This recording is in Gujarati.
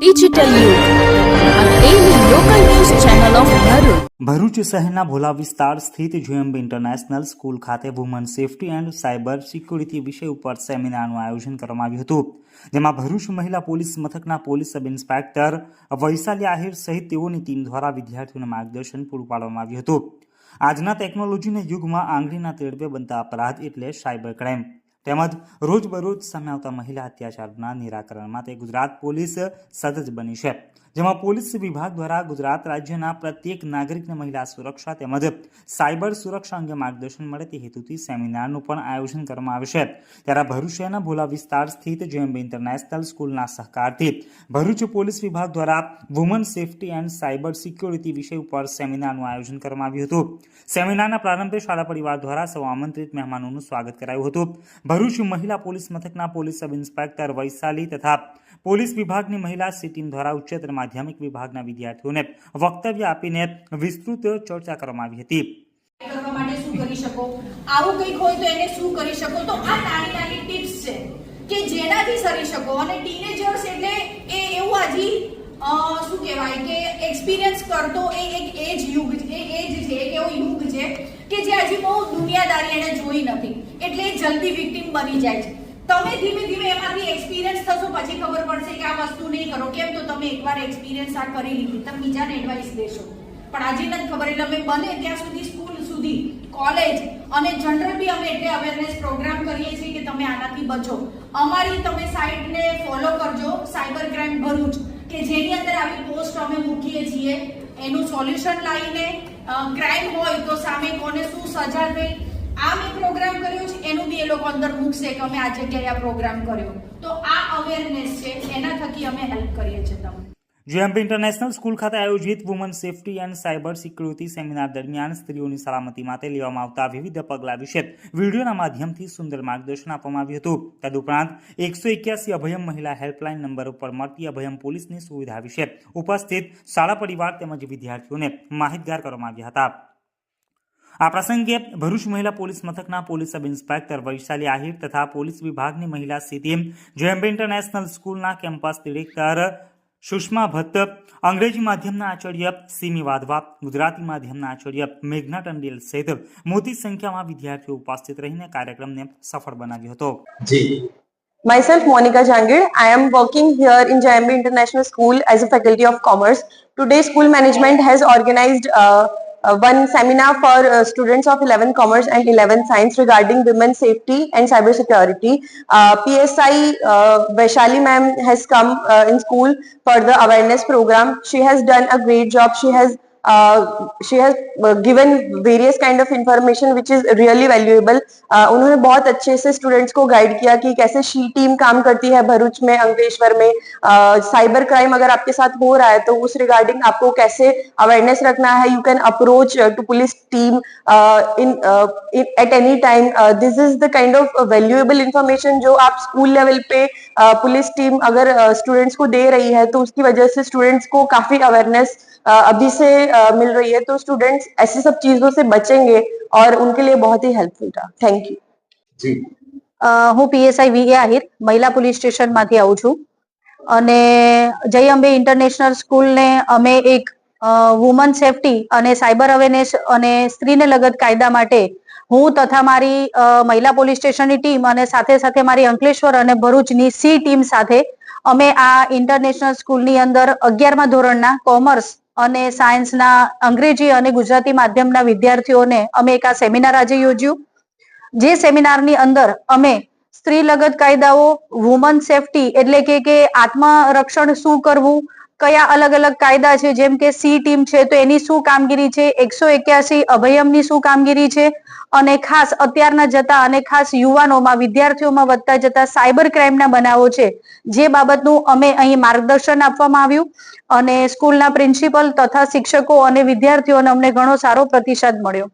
ડિજિટલ. ભરૂચ શહેરના ભોલા વિસ્તાર સ્થિત જેએમબી ઇન્ટરનેશનલ સ્કૂલ ખાતે woman safety and cyber security વિષય ઉપર સેમિનારનું આયોજન કરવામાં આવ્યું હતું. જેમાં ભરૂચ મહિલા પોલીસ મથકના police sub inspector Vaishali Ahir સહિત તેઓની ટીમ દ્વારા વિદ્યાર્થીઓને માર્ગદર્શન પૂરું પાડવામાં આવ્યું હતું. આજના ટેકનોલોજીના યુગમાં આંગળીના તેડવે બનતા અપરાધ એટલે સાયબર ક્રાઇમ. તેમજ રોજબરોજ સામે આવતા મહિલા અત્યાચારના નિરાકરણ માટે ગુજરાત પોલીસ સજજ બની છે. જેમાં પોલીસ વિભાગ દ્વારા ગુજરાત રાજ્યના પ્રત્યેક નાગરિકને મહિલા સુરક્ષા તેમજ સાયબર સુરક્ષા અંગે માર્ગદર્શન મળે તે હેતુથી સેમિનારનું પણ આયોજન કરવામાં આવશે ત્યારે ભરૂચ શહેરના ભોલા વિસ્તાર સ્થિત જેએમબી ઇન્ટરનેશનલ સ્કૂલના સહકારથી ભરૂચ પોલીસ વિભાગ દ્વારા woman safety and cyber security વિષય ઉપર સેમિનારનું આયોજન કરવામાં આવ્યું હતું. સેમિનારના પ્રારંભે શાળા પરિવાર દ્વારા સૌ આમંત્રિત મહેમાનોનું સ્વાગત કરાયું હતું. ભરૂચ મહિલા પોલીસ મથકના પોલીસ સબ ઇન્સ્પેક્ટર વૈશાલી તથા પોલીસ વિભાગની મહિલા સી દ્વારા ઉચ્ચતર માધ્યમિક વિભાગના વિદ્યાર્થીઓને વક્તવ્ય આપીને વિસ્તૃત ચર્ચા કરવામાં આવી હતી. કરવા માટે શું કરી શકો? આવું કંઈક હોય તો એને શું કરી શકો? તો આ નાની નાની છે કે જેનાથી સરી શકો. અને ટીનેજર્સ એટલે એ એવું આજી શું કહેવાય કે એક્સપિરિયન્સ કરતો એ એક એજ યુગ, એ એજ છે, એક એવો યુગ છે કે જે હજી બહુ દુનિયાદારી એને જોઈ નથી. એટલે જલ્દી વિક્ટિમ બની જાય છે. તમે ધીમે ધીમે એમાંથી એક્સપિરિયન્સ થશો, પછી ખબર પડશે કે આ વસ્તુ નહીં કરો. કેમ તો તમે એકવાર એક્સપિરિયન્સ આ કરી લીધી. તમે બીજાને એડવાઇસ દેશો. પણ આજે નથી ખબર, એટલે અમે બને ત્યાં સુધી સ્કૂલ સુધી કોલેજ અને જનરલ બી અમે એટલે અવેરનેસ પ્રોગ્રામ કરીએ છીએ કે તમે આનાથી બચો. અમારી તમે સાઇટને ફોલો કરજો સાયબર ક્રાઇમ ભરૂચ, કે જેની અંદર આવી પોસ્ટ અમે મૂકીએ છીએ. એનું સોલ્યુશન લાવીને ક્રાઇમ હોય તો સામે કોને શું સજા થઈ આ મેં પ્રોગ્રામ કર્યો છે, એનું બી એ લોકો અંદર મૂકશે કે અમે આ જગ્યાએ આ પ્રોગ્રામ કર્યો. તો આ અવેરનેસ છે, એના થકી અમે હેલ્પ કરીએ છીએ તમને. જેએમપી ઇન્ટરનેશનલ સ્કૂલ ખાતે આયોજિત woman safety and cyber security seminar દરમિયાન સ્ત્રીઓની સલામતી માટે લેવામાં આવતા વિવિધ પગલાં વિશે વિડીયોના માધ્યમથી સુંદર માર્ગદર્શન આપવામાં આવ્યું હતું. તદુપરાંત, એકસો એક્યાસી અભયમ મહિલા હેલ્પલાઇન નંબર ઉપર મળતી અભયમ પોલીસની સુવિધા વિશે ઉપસ્થિત શાળા પરિવાર તેમજ વિદ્યાર્થીઓને માહિતગાર કરવામાં આવ્યા હતા. આ પ્રસંગે ભરૂચ મહિલા પોલીસ મથકના police sub inspector Vaishali Ahir તથા પોલીસ વિભાગની મહિલા સીધી જેએમબી ઇન્ટરનેશનલ સ્કૂલના કેમ્પસ ડિરેક્ટર સુષ્મા ભટ્ટ અંગ્રેજી માધ્યમના આચાર્ય સિમી વાધવા ગુજરાતી માધ્યમના આચાર્ય મેઘના ટંડેલ સહિત મોટી સંખ્યામાં વિદ્યાર્થીઓ ઉપસ્થિત રહીને કાર્યક્રમને સફળ બનાવ્યો હતો જી Myself, Monica Jangid. I am working here in JMB International School as a faculty of commerce. Today, school management has organized uh, uh, one seminar for uh, students of 11 commerce and 11 science regarding women's safety and cyber security. Uh, PSI uh, Vaishali ma'am has come uh, in school for the awareness program. She has done a great job. She has uh, she has uh, given various kind of information which is really valuable. Uh, उन्होंने बहुत अच्छे से स्टूडेंट्स को गाइड किया कि कैसे शी टीम काम करती है भरूच में अंकलेश्वर में. साइबर uh, क्राइम अगर आपके साथ हो रहा है तो उस रिगार्डिंग आपको कैसे अवेयरनेस रखना है. You can approach to police team in at any time this is the kind of valuable information जो आप स्कूल लेवल पे uh, पुलिस टीम अगर स्टूडेंट्स को दे रही है तो उसकी वजह से स्टूडेंट्स को काफ़ी अवेयरनेस अभी से uh, मिल रही है तो स्टूडेंट्स ऐसी सब चीजों से बचेंगे और उनके लिए बहुत ही हेल्पफुल था थैंक यू જી અ, હું પીએસઆઈ વી આહિર મહિલા પોલીસ સ્ટેશનમાંથી આવું છું અને જય અંબે ઇન્ટરનેશનલ સ્કૂલને અમે એક વુમન સેફટી અને સાયબર અવેરનેસ અને સ્ત્રીને લગત કાયદા માટે હું તથા મારી અ, મહિલા પોલીસ સ્ટેશનની ટીમ અને સાથે સાથે મારી અંકલેશ્વર અને ભરૂચની સી ટીમ સાથે અમે આ ઇન્ટરનેશનલ સ્કૂલની અંદર અગિયારમા ધોરણના કોમર્સ અને સાયન્સના, અંગ્રેજી અને ગુજરાતી માધ્યમના વિદ્યાર્થીઓને અમે એક આ સેમિનાર આજે યોજ્યું. જે સેમિનારની અંદર અમે સ્ત્રી લગત કાયદાઓ વુમન સેફટી એટલે કે કે આત્મરક્ષણ શું કરવું કયા અલગ અલગ કાયદા છે? જેમ કે સી ટીમ છે, તો એની શું કામગીરી છે? એકસો એક્યાસી અભયમની શું કામગીરી છે? અને ખાસ અત્યારના જતા અને ખાસ યુવાનોમાં, વિદ્યાર્થીઓમાં વધતા જતા સાયબર ક્રાઇમના બનાવો છે. જે બાબતનું અમે અહીં માર્ગદર્શન આપવામાં આવ્યું. અને સ્કૂલના પ્રિન્સિપલ તથા શિક્ષકો અને વિદ્યાર્થીઓને અમને ઘણો સારો પ્રતિસાદ મળ્યો.